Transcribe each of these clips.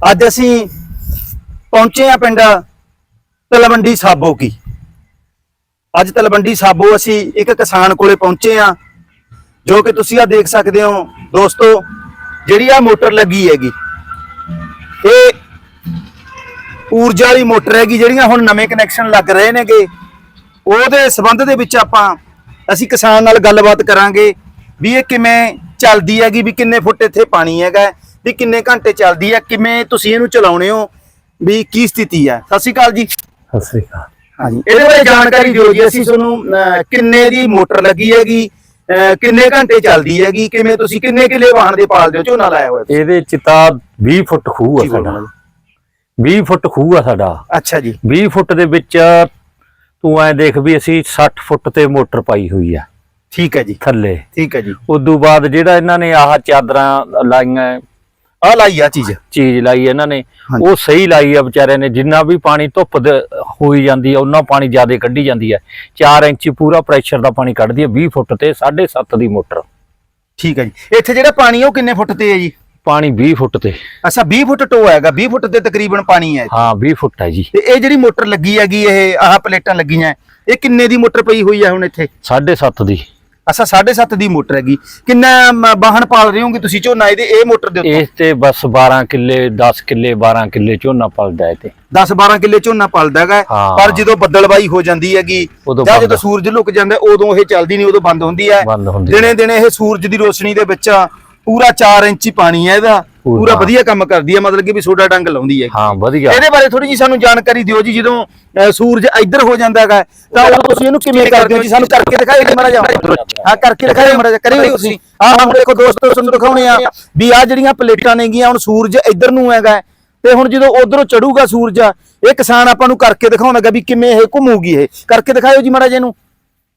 ਅੱਜ ਅਸੀਂ ਪਹੁੰਚੇ ਆ ਪਿੰਡ ਤਲਵੰਡੀ ਸਾਬੋ ਕੀ। ਅੱਜ ਤਲਵੰਡੀ ਸਾਬੋ ਅਸੀਂ ਇੱਕ ਕਿਸਾਨ ਕੋਲੇ ਪਹੁੰਚੇ ਆ ਜੋ ਕਿ ਤੁਸੀਂ ਆ ਦੇਖ ਸਕਦੇ ਹੋ ਦੋਸਤੋ, ਜਿਹੜੀ ਆ ਮੋਟਰ ਲੱਗੀ ਹੈਗੀ। ਇਹ ਊਰਜਾ ਵਾਲੀ ਮੋਟਰ ਹੈਗੀ, ਜਿਹੜੀਆਂ ਹੁਣ ਨਵੇਂ ਕਨੈਕਸ਼ਨ ਲੱਗ ਰਹੇ ਨੇਗੇ। ਉਹਦੇ ਸਬੰਧ ਦੇ ਵਿੱਚ ਆਪਾਂ ਅਸੀਂ ਕਿਸਾਨ ਨਾਲ ਗੱਲਬਾਤ ਕਰਾਂਗੇ ਵੀ ਇਹ ਕਿਵੇਂ ਚੱਲਦੀ ਹੈਗੀ, ਵੀ ਕਿੰਨੇ ਫੁੱਟ ਇੱਥੇ ਪਾਣੀ ਹੈਗਾ। ਵੀ ਕਿੰਨੇ ਘੰਟੇ ਚੱਲਦੀ ਹੈ ਕਿਵੇਂ ਤੁਸੀਂ ਇਹਨੂੰ ਚਲਾਉਣੇ ਹੋ ਵੀ ਕੀ ਸਥਿਤੀ ਹੈ ਸਤਿ ਸ਼੍ਰੀ ਅਕਾਲ ਜੀ। ਸਤਿ ਸ੍ਰੀ ਅਕਾਲ। ਹਾਂਜੀ ਇਹਦੇ ਬਾਰੇ ਜਾਣਕਾਰੀ ਦਿਓ ਜੀ ਅਸੀਂ ਤੁਹਾਨੂੰ ਕਿੰਨੇ ਦੀ ਮੋਟਰ ਲੱਗੀ ਹੈਗੀ ਕਿੰਨੇ ਘੰਟੇ ਚੱਲਦੀ ਹੈਗੀ ਕਿਵੇਂ ਤੁਸੀਂ ਕਿੰਨੇ ਕਿੱਲੇ ਵਾਹਣ ਦੇ ਪਾਲਦੇ ਹੋ ਝੋਨਾ ਲਾਇਆ ਹੋਇਆ? ਇਹਦੇ ਚ ਤਾਂ 20 ਫੁੱਟ ਖੂਹ ਆ ਸਾਡਾ। 20 ਫੁੱਟ ਖੂਹ ਆ ਸਾਡਾ। ਅੱਛਾ ਜੀ। 20 ਫੁੱਟ ਦੇ ਵਿੱਚ ਤੂੰ ਐ ਦੇਖ ਵੀ ਅਸੀਂ 60 ਫੁੱਟ ਤੇ ਮੋਟਰ ਪਾਈ ਹੋਈ ਆ। ਠੀਕ ਹੈ ਜੀ। ਥੱਲੇ। ਠੀਕ ਹੈ ਜੀ। ਉਦੋਂ ਬਾਅਦ ਜਿਹੜਾ ਇਹਨਾਂ ਨੇ ਆਹ ਚਾਦਰਾਂ ਲਾਈਆਂ ਆ ਲਾਈ ਆ ਚੀਜ਼। ਚੀਜ਼ ਲਾਈ ਇਹਨਾਂ ਨੇ। ਉਹ ਸਹੀ ਲਾਈ ਆ ਵਿਚਾਰਿਆਂ ਨੇ। ਜਿੰਨਾ ਵੀ ਪਾਣੀ ਧੁੱਪ ਦੇ ਹੋਈ ਜਾਂਦੀ ਆ ਉਹਨਾਂ ਪਾਣੀ ਜ਼ਿਆਦਾ ਕੱਢੀ ਜਾਂਦੀ ਹੈ 4 ਇੰਚੀ ਪੂਰਾ ਪ੍ਰੈਸ਼ਰ ਦਾ ਪਾਣੀ ਕੱਢਦੀ ਹੈ 20 ਫੁੱਟ ਤੇ 7.5 ਦੀ ਮੋਟਰ। ਠੀਕ ਹੈ ਜੀ। ਇੱਥੇ ਜਿਹੜਾ ਪਾਣੀ ਉਹ ਕਿੰਨੇ ਫੁੱਟ ਤੇ ਹੈ ਜੀ? ਪਾਣੀ 20 ਫੁੱਟ ਤੇ। ਅੱਛਾ 20 ਫੁੱਟ ਟੋ ਹੈਗਾ। 20 ਫੁੱਟ ਤੇ ਤਕਰੀਬਨ ਪਾਣੀ ਹੈ ਹਾਂ 20 ਫੁੱਟ ਹੈ ਜੀ। ਤੇ ਇਹ ਜਿਹੜੀ ਮੋਟਰ ਲੱਗੀ ਹੈਗੀ ਇਹ ਆਹ ਪਲੇਟਾਂ ਲੱਗੀਆਂ ਇਹ ਕਿੰਨੇ ਦੀ ਮੋਟਰ ਪਈ ਹੋਈ ਹੈ ਹੁਣ ਇੱਥੇ? 7.5 ਦੀ। ਅੱਛਾ 7.5 ਦੀ ਮੋਟਰ ਹੈਗੀ ਕਿੰਨਾ ਮ, ਪਾਲ ਰਹੇ ਹੋਗੇ ਤੁਸੀਂ ਝੋਨਾ ਇਹਦੇ ਇਹ ਮੋਟਰ ਦੇ ਉੱਤੇ ਇਸ ਤੇ ਬਸ 12 ਕਿੱਲੇ 10 ਕਿੱਲੇ 12 ਕਿੱਲੇ ਝੋਨਾ ਪਲਦਾ ਹੈ ਤੇ 10 12 ਕਿੱਲੇ ਝੋਨਾ ਪਲਦਾ ਹੈਗਾ ਹਾਂ। ਪਰ ਜਦੋਂ ਬੱਦਲਬਾਈ ਹੋ ਜਾਂਦੀ ਹੈਗੀ ਉਦੋਂ ਜਾਂ ਬੰਦ। ਜਦੋਂ ਸੂਰਜ ਲੁਕ ਜਾਂਦਾ ਉਦੋਂ ਇਹ ਚੱਲਦੀ ਨਹੀਂ ਉਦੋਂ ਬੰਦ ਹੁੰਦੀ ਹੈ ਬੰਦ ਹੁੰਦੀ ਹੈ। ਦਿਨੇ ਦਿਨੇ ਇਹ ਸੂਰਜ ਦੀ ਰੋਸ਼ਨੀ ਦੇ ਵਿੱਚ ਪੂਰਾ 4 ਇੰਚੀ ਪਾਣੀ ਹੈ ਇਹਦਾ ਪੂਰਾ। ਵਧੀਆ ਕੰਮ ਕਰਦੀ ਹੈ ਮਤਲਬ ਕਿ ਵੀ ਸੋਡਾ ਡੰਗ ਲਾਉਂਦੀ ਹੈ ਹਾਂ ਵਧੀਆ। ਇਹਦੇ ਬਾਰੇ ਥੋੜੀ ਜੀ ਸਾਨੂੰ ਜਾਣਕਾਰੀ ਦਿਓ ਜੀ ਜਦੋਂ ਸੂਰਜ ਇੱਧਰ ਹੋ ਜਾਂਦਾ ਹੈਗਾ ਤਾਂ ਉਦੋਂ ਤੁਸੀਂ ਇਹਨੂੰ ਕਿਵੇਂ ਕਰਦੇ ਹੋ ਜੀ? ਸਾਨੂੰ ਕਰਕੇ ਦਿਖਾਓ ਜੀ ਮਾੜਾ ਹਾਂ ਕਰਕੇ ਦਿਖਾਓ ਮਾੜਾ ਜਿਹਾ। ਕਰਿਓ ਤੁਸੀਂ। ਆਹ ਹੁਣ ਦੇਖੋ ਦੋਸਤੋ ਤੁਹਾਨੂੰ ਦਿਖਾਉਣੇ ਆ ਵੀ ਆ ਜਿਹੜੀਆਂ ਪਲੇਟਾਂ ਨੇਗੀਆਂ ਹੁਣ ਸੂਰਜ ਇੱਧਰ ਨੂੰ ਹੈਗਾ ਤੇ ਹੁਣ ਜਦੋਂ ਉਧਰੋਂ ਚੜੂਗਾ ਸੂਰਜ ਇਹ ਕਿਸਾਨ ਆਪਾਂ ਨੂੰ ਕਰਕੇ ਦਿਖਾਉਣਾਗਾ ਵੀ ਕਿਵੇਂ ਇਹ ਘੁੰਮੂਗੀ ਇਹ। ਕਰਕੇ ਦਿਖਾਓ ਜੀ ਮਾੜਾ ਇਹਨੂੰ।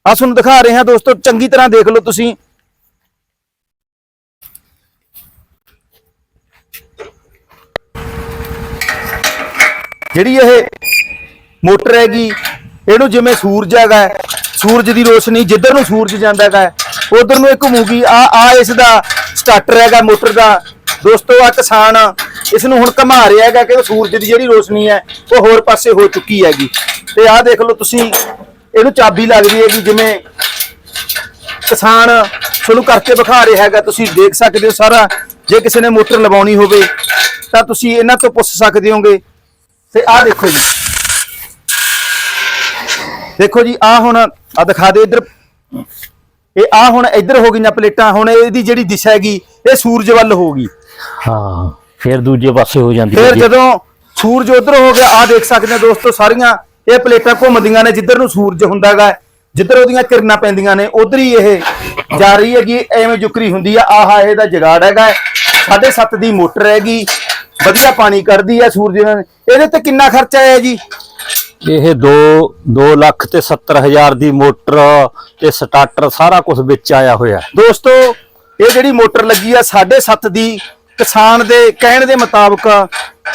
ਆ ਤੁਹਾਨੂੰ ਦਿਖਾ ਰਹੇ ਹਾਂ ਦੋਸਤੋ ਚੰਗੀ ਤਰ੍ਹਾਂ ਦੇਖ ਲਓ ਤੁਸੀਂ। ਜਿਹੜੀ ਇਹ ਮੋਟਰ ਹੈਗੀ, ਇਹਨੂੰ ਜਿਵੇਂ ਸੂਰਜ ਹੈਗਾ, ਸੂਰਜ ਦੀ ਰੋਸ਼ਨੀ ਜਿੱਧਰ ਨੂੰ ਸੂਰਜ ਜਾਂਦਾ ਹੈਗਾ, ਉਧਰ ਨੂੰ ਇਹ ਘੁੰਮੂਗੀ। ਆ ਆ ਇਸ ਦਾ ਸਟਾਰਟਰ ਹੈਗਾ ਮੋਟਰ ਦਾ। ਦੋਸਤੋ, ਆ ਕਿਸਾਨ ਇਸ ਨੂੰ ਹੁਣ ਘੁਮਾ ਰਿਹਾ ਹੈਗਾ ਕਿ ਸੂਰਜ ਦੀ ਜਿਹੜੀ ਰੋਸ਼ਨੀ ਹੈ, ਉਹ ਹੋਰ ਪਾਸੇ ਹੋ ਚੁੱਕੀ ਹੈਗੀ। ਤੇ ਆਹ ਦੇਖ ਲਓ ਤੁਸੀਂ, ਇਹਨੂੰ ਚਾਬੀ ਲੱਗਦੀ ਹੈਗੀ, ਜਿਵੇਂ ਕਿਸਾਨ ਤੁਹਾਨੂੰ ਕਰਕੇ ਵਿਖਾ ਰਿਹਾ ਹੈਗਾ। ਤੁਸੀਂ ਦੇਖ ਸਕਦੇ ਹੋ ਸਾਰਾ, ਜੇ ਕਿਸੇ ਨੇ ਮੋਟਰ ਲਵਾਉਣੀ ਹੋਵੇ, ਤਾਂ ਤੁਸੀਂ ਇਹਨਾਂ ਤੋਂ ਪੁੱਛ ਸਕਦੇ ਹੋਗੇ। ਤੇ ਆਹ ਦੇਖੋ ਜੀ। ਦੇਖੋ ਜੀ ਆਹ ਹੁਣ ਆ ਦਿਖਾ ਦੇ ਇੱਧਰ। ਇਹ ਆ ਹੁਣ ਇੱਧਰ ਹੋ ਗਈਆਂ ਪਲੇਟਾਂ ਹੁਣ ਇਹਦੀ ਜਿਹੜੀ ਦਿਸ਼ਾ ਹੈਗੀ ਇਹ ਸੂਰਜ ਵੱਲ ਹੋਗੀ ਹਾਂ ਫਿਰ ਦੂਜੇ ਪਾਸੇ ਹੋ ਜਾਂਦੀ ਫਿਰ। ਜਦੋਂ ਸੂਰਜ ਉਧਰ ਹੋ ਗਿਆ ਆ ਦੇਖ ਸਕਦੇ ਹੋ ਦੋਸਤੋ ਸਾਰੀਆਂ ਇਹ ਪਲੇਟਾਂ ਘੁੰਮਦੀਆਂ ਨੇ ਜਿੱਧਰ ਨੂੰ ਸੂਰਜ ਹੁੰਦਾਗਾ ਜਿੱਧਰ ਉਹਦੀਆਂ ਕਿਰਨਾਂ ਪੈਂਦੀਆਂ ਨੇ ਉਧਰ ਹੀ ਇਹ ਜਾ ਰਹੀ ਹੈਗੀ ਐਵੇਂ ਜੁਕਰੀ ਹੁੰਦੀ ਆ ਆਹ ਇਹਦਾ ਜਗਾੜ ਹੈਗਾ 7.5 ਦੀ ਮੋਟਰ ਹੈਗੀ ਵਧੀਆ ਪਾਣੀ ਕੱਢਦੀ ਹੈ ਸੂਰਜ ਨਾਲ ਇਹਦੇ ਤੇ ਕਿੰਨਾ ਖਰਚਾ ਆਇਆ ਜੀ? ਇਹ 2 2 ਲੱਖ ਤੇ 70 ਹਜ਼ਾਰ ਦੀ ਮੋਟਰ ਤੇ ਸਟਾਰਟਰ ਸਾਰਾ ਕੁਝ ਵਿੱਚ ਆਇਆ ਹੋਇਆ। ਦੋਸਤੋ ਇਹ ਜਿਹੜੀ ਮੋਟਰ ਲੱਗੀ ਆ 7.5 ਦੀ ਕਿਸਾਨ ਦੇ ਕਹਿਣ ਦੇ ਮੁਤਾਬਕ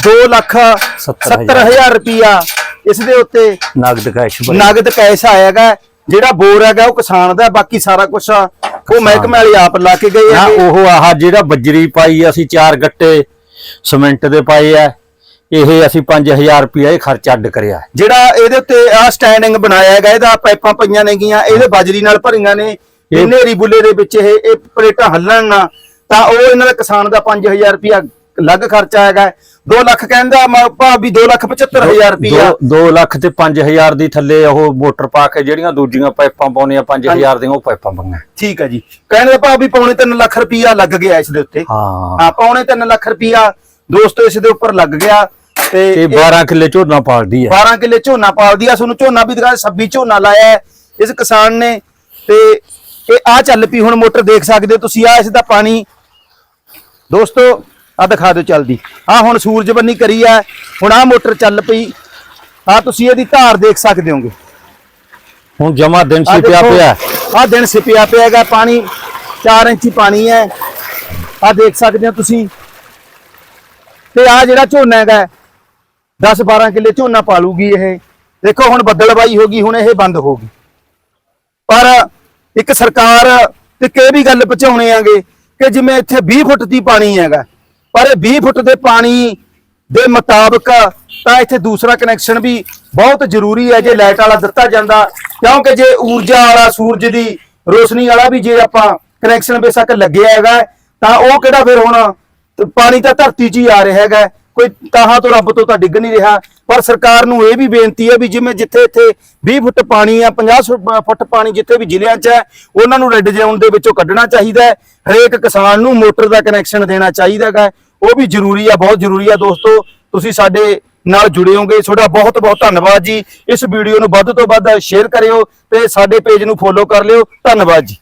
2 ਲੱਖ 70 ਹਜ਼ਾਰ। ਰੁਪਿਆ ਇਸ ਦੇ ਉੱਤੇ ਨਗਦ ਕੈਸ਼ ਨਗਦ ਕੈਸ਼ ਆਏਗਾ ਜਿਹੜਾ ਬੋਰ ਹੈਗਾ ਉਹ ਕਿਸਾਨ ਦਾ ਬਾਕੀ ਸਾਰਾ ਕੁਝ ਉਹ ਮਹਿਕਮੇ ਵਾਲੇ ਆਪ ਲਾ ਕੇ ਗਏ ਨਾ ਹੈਗੇ ਉਹ ਆਹ ਜਿਹੜਾ ਬੱਜਰੀ ਪਾਈ ਆ, ਅਸੀਂ ਚਾਰ ਗੱਟੇ ਸੀਮੈਂਟ ਦੇ ਪਾਏ ਆ ਇਹ ਅਸੀਂ 5000 ਰੁਪਇਆ ਇਹ ਖਰਚ ਅੱਡ ਕਰਿਆ। ਜਿਹੜਾ ਇਹਦੇ ਉੱਤੇ ਆ ਸਟੈਂਡਿੰਗ ਬਣਾਇਆ ਹੈਗਾ ਇਹਦਾ ਪਾਈਪਾਂ ਪਈਆਂ ਨੇਗੀਆਂ ਇਹਦੇ ਬਾਜਰੀ ਨਾਲ ਭਰੀਆਂ ਨੇ ਇਹ- ਨੇਰੀ ਬੁੱਲੇ ਦੇ ਵਿੱਚ ਇਹ ਇਹ ਪਲੇਟਾਂ ਹੱਲਣ ਨਾ ਤਾਂ ਉਹ ਇਹਨਾਂ ਦਾ ਕਿਸਾਨ ਦਾ 5000 ਰੁਪਿਆ ਅਲੱਗ ਖਰਚਾ ਹੈਗਾ 2 ਲੱਖ ਕਹਿੰਦਾ ਮ- ਭਾਵੇਂ 2 ਲੱਖ 75000 ਰੁਪਿਆ 2 ਲੱਖ ਤੇ 5000 ਦੀ ਥੱਲੇ ਉਹ ਮੋਟਰ ਪਾ ਕੇ ਜਿਹੜੀਆਂ ਦੂਜੀਆਂ ਪਾਈਪਾਂ ਪਾਉਣੀਆਂ 5000 ਦੀਆਂ ਉਹ ਪਾਈਪਾਂ ਪਾਈਆਂ ਠੀਕ ਹੈ ਜੀ। ਕਹਿੰਦੇ ਦਾ ਭਾਵੇਂ ਪੌਣੇ 3 ਲੱਖ ਰੁਪਿਆ ਲੱਗ ਗਿਆ ਇਸ ਦੇ ਉੱਤੇ। ਹਾਂ। ਹਾਂ ਪੌਣੇ 3 ਲੱਖ ਰੁਪਿਆ ਦੋਸਤੋ ਇਸ ਦੇ ਉੱਪਰ ਲੱਗ ਗਿਆ ਤੇ ਤੇ ਇਹ 12 ਕਿੱਲੇ ਝੋਨਾ ਪਾਲਦੀ ਹੈ 12 ਕਿੱਲੇ ਝੋਨਾ ਪਾਲਦੀ ਆ। ਤੁਹਾਨੂੰ ਝੋਨਾ ਵੀ ਦਿਖਾ 26 ਝੋਨਾ ਲਾਇਆ ਇਸ ਕਿਸਾਨ ਨੇ। ਤੇ ਇਹ ਆ ਚੱਲ ਪਈ ਹੁਣ ਮੋਟਰ ਦੇਖ ਸਕਦੇ ਹੋ ਤੁਸੀਂ ਆ ਇਸ ਦਾ ਪਾਣੀ। ਦੋਸਤੋ ਆ ਦਿਖਾ ਦਿਓ ਚੱਲਦੀ। ਆ ਹੁਣ ਸੂਰਜ ਬੰਨੀ ਕਰੀ ਆ ਹੁਣ ਆ ਮੋਟਰ ਚੱਲ ਪਈ। ਆ ਤੁਸੀਂ ਇਹਦੀ ਧਾਰ ਦੇਖ ਸਕਦੇ ਹੋਗੇ। ਹੁਣ ਜਮਾ ਦਿਨ ਆਹ ਸੀ ਪਿਆ ਆਹ ਦਿਨ ਸਿਪਿਆ ਪਿਆ ਹੈਗਾ ਪਾਣੀ 4 ਇੰਚੀ ਪਾਣੀ ਹੈ। ਆ ਦੇਖ ਸਕਦੇ ਹੋ ਤੁਸੀਂ। ਤੇ ਆ ਜਿਹੜਾ ਝੋਨਾ ਹੈਗਾ 10 12 ਕਿੱਲੇ ਝੋਨਾ ਪਾਲੂਗੀ ਇਹ। ਦੇਖੋ ਹੁਣ ਬੱਦਲਬਾਈ ਹੋ ਗਈ ਹੁਣ ਇਹ ਬੰਦ ਹੋ ਗਈ। ਪਰ ਇੱਕ ਸਰਕਾਰ ਤੇ ਇਹ ਵੀ ਗੱਲ ਪਹੁੰਚਾਉਣੇ ਆਂਗੇ ਕਿ ਜਿਵੇਂ ਇੱਥੇ 20 ਫੁੱਟ ਦੀ ਪਾਣੀ ਹੈਗਾ। ਪਰ ਇਹ 20 ਫੁੱਟ ਦੇ ਪਾਣੀ ਦੇ ਮੁਤਾਬਕ ਤਾਂ ਇੱਥੇ ਦੂਸਰਾ ਕਨੈਕਸ਼ਨ ਵੀ ਬਹੁਤ ਜ਼ਰੂਰੀ ਹੈ, ਜੇ ਲਾਈਟ ਵਾਲਾ ਦਿੱਤਾ ਜਾਂਦਾ। ਕਿਉਂਕਿ ਜੇ ਊਰਜਾ ਵਾਲਾ ਸੂਰਜ ਦੀ ਰੋਸ਼ਨੀ ਵਾਲਾ ਵੀ ਜੇ ਆਪਾਂ ਕਨੈਕਸ਼ਨ ਬੇਸ਼ੱਕ ਲੱਗਿਆ ਹੈਗਾ, ਤਾਂ ਉਹ ਕਿਹੜਾ ਫਿਰ ਹੁਣ ਪਾਣੀ ਤਾਂ ਧਰਤੀ 'ਚ ਹੀ ਆ ਰਿਹਾ ਹੈਗਾ। ਕੋਈ ਤਾਹਾਂ ਤੋਂ ਰੱਬ ਤੋਂ ਤਾਂ ਡਿੱਗ ਨਹੀਂ ਰਿਹਾ। ਪਰ ਸਰਕਾਰ ਨੂੰ ਇਹ ਵੀ ਬੇਨਤੀ ਹੈ ਵੀ ਜਿਵੇਂ ਜਿੱਥੇ ਇੱਥੇ 20 ਫੁੱਟ ਪਾਣੀ ਆ 50 ਸੁ- ਫੁੱਟ ਪਾਣੀ ਜਿੱਥੇ ਵੀ ਜ਼ਿਲ੍ਹਿਆਂ 'ਚ ਹੈ, ਉਹਨਾਂ ਨੂੰ ਰੈੱਡ ਜ਼ੋਨ ਦੇ ਵਿੱਚੋਂ ਕੱਢਣਾ ਚਾਹੀਦਾ ਹੈ। ਹਰੇਕ ਕਿਸਾਨ ਨੂੰ ਮੋਟਰ ਦਾ ਕਨੈਕਸ਼ਨ ਦੇਣਾ ਚਾਹੀਦਾ ਹੈਗਾ ਉਹ ਵੀ ਜ਼ਰੂਰੀ ਆ, ਬਹੁਤ ਜ਼ਰੂਰੀ ਆ ਦੋਸਤੋ। ਤੁਸੀਂ ਸਾਡੇ ਨਾਲ ਜੁੜੇ ਹੋਗੇ। ਤੁਹਾਡਾ ਬਹੁਤ ਬਹੁਤ ਧੰਨਵਾਦ ਜੀ। ਇਸ ਵੀਡੀਓ ਨੂੰ ਵੱਧ ਤੋਂ ਵੱਧ ਸ਼ੇਅਰ ਕਰਿਓ ਤੇ ਸਾਡੇ ਪੇਜ ਨੂੰ ਫੋਲੋ ਕਰ ਲਿਓ। ਧੰਨਵਾਦ ਜੀ।